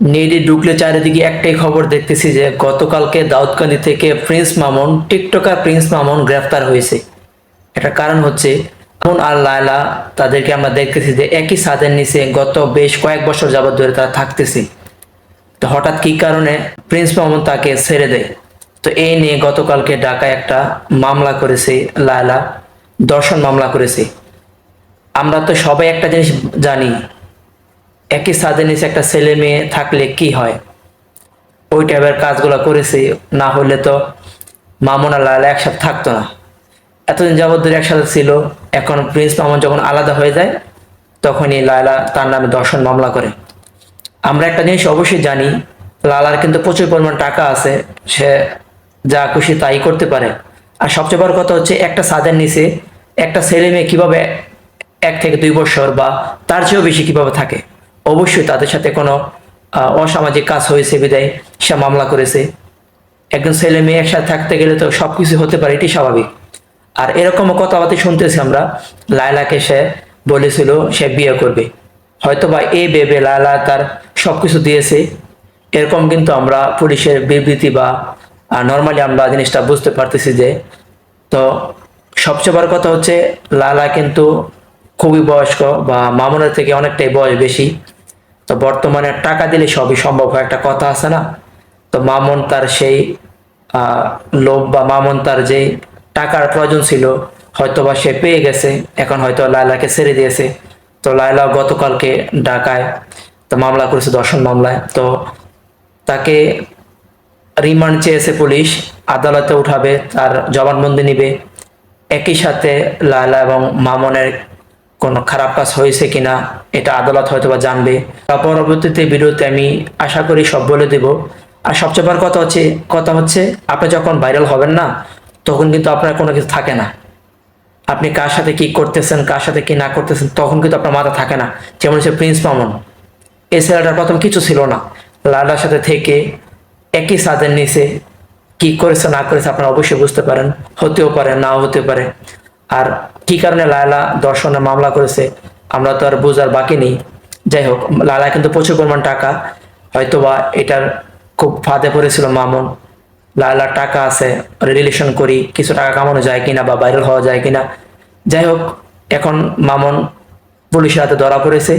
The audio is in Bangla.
নেটে ঢুকলে চারিদিকে একটাই খবর দেখতেছি যে গতকালকে দাউদকান্দি থেকে prince Mamun, TikToker prince Mamun গ্রেফতার হয়েছে। এটার কারণ হচ্ছে, মামুন আর লায়লা তাদেরকে আমরা দেখতেছি যে একই ছাদের নিচে গত বেশ কয়েক বছর যাবত ধরে তারা থাকতেছে। তো হঠাৎ কি কারণে প্রিন্স মামুন তাকে ছেড়ে দেয়? তো এই নিয়ে গতকালকে ঢাকায় একটা মামলা করেছে লায়লা, দর্শন মামলা করেছে। আমরা তো সবাই একটা জিনিস জানি একই ছাদের নিচে একটা ছেলে মেয়ে থাকলে কি হয়? ওই টাইপের কাজগুলো করেছে, না হলে তো মামুন লায়লা একসাথে থাকতো না। এতদিন যাবত ধরে একসাথে ছিল, এখন প্রিন্স মামুন যখন আলাদা হয়ে যায়, তখনই লায়লা তার নামে দর্শন মামলা করে। আমরা একটা জিনিস অবশ্যই জানি, লালার কিন্তু প্রচুর পরিমাণ টাকা আছে, সে যা খুশি তাই করতে পারে। আর সবচেয়ে বড় কথা হচ্ছে, একটা ছাদের নিচে একটা ছেলে মেয়ে কীভাবে এক থেকে দুই বছর বা তার চেয়েও বেশি কীভাবে থাকে? অবশ্যই তাদের সাথে কোনো অসামাজিক কাজ হয়েছে, বিদায়, সে মামলা করেছে। একজন ছেলে মেয়ে একসাথে থাকতে গেলে তো সব কিছু হতে পারে এটি স্বাভাবিক। আর এরকমও কথাবার্তা শুনতেছি আমরা, লায়লাকে সে বলেছিল সে বিয়ে করবে। হয়তো বা এই ভেবে লায়লা তার সবকিছু দিয়েছে। এরকম কিন্তু আমরা পুলিশের বিবৃতি বা নর্মালি আমরা জিনিসটা বুঝতে পারতেছি যে, তো সবচেয়ে বড় কথা হচ্ছে লালা কিন্তু খুবই বয়স্ক বা মামুনের থেকে অনেকটাই বয়স বেশি। তো বর্তমানে টাকা দিলে সবই সম্ভব হয়, একটা কথা আছে না? তো মামুন তার সেই লোভ বা মামুন তার যে টাকার প্রয়োজন ছিল হয়তো বা সে পেয়ে গেছে, এখন হয়তো লায়লাকে ছেড়ে দিয়েছে। তো লায়লা গতকালকে ঢাকায় তো মামলা করেছে দর্শন মামলায়। তো তাকে রিমান্ড চেয়েছে পুলিশ, আদালতে উঠাবে, তার জবানবন্দি নিবে। একই সাথে লায়লা এবং মামনের কোনো খারাপ কাজ হয়েছে কিনা, এটা আদালত হয়তো বা জানবে। বা পরবর্তীতে ভিডিওতে আমি আশা করি সব বলে দেব। আর সবচেয়ে বড় কথা হচ্ছে কথা হচ্ছে, আপনি যখন ভাইরাল হবেন না, তখন কিন্তু আপনার কোনো কিছু থাকে না। আপনি কার সাথে কি করতেছেন, কার সাথে কি না করতেছেন, তখন কিন্তু আপনার মাথা থাকে না। যেমন হচ্ছে প্রিন্স মামুন। এই ছেলেটার প্রথম কিছু ছিল না। লালার সাথে থেকে একই ছাদের নিচে কি করেছে, না করেছে আপনারা অবশ্যই বুঝতে পারেন। হতেও পারে, নাও হতে পারে। আর কি কারণে লায়লা দর্শনে মামলা করেছে, আমরা তো আর বোঝার বাকি নেই। যাই হোক লালা কিন্তু প্রচুর পরিমাণ টাকা, হয়তোবা এটার খুব ফাঁদে পড়েছিল মামুন। লালার টাকা আছে, রিলেশন করি, কিছু টাকা কামানো যায় কিনা বা ভাইরাল হওয়া যায় কিনা। যাই হোক, এখন মামুন পুলিশের হাতে ধরা পড়েছে।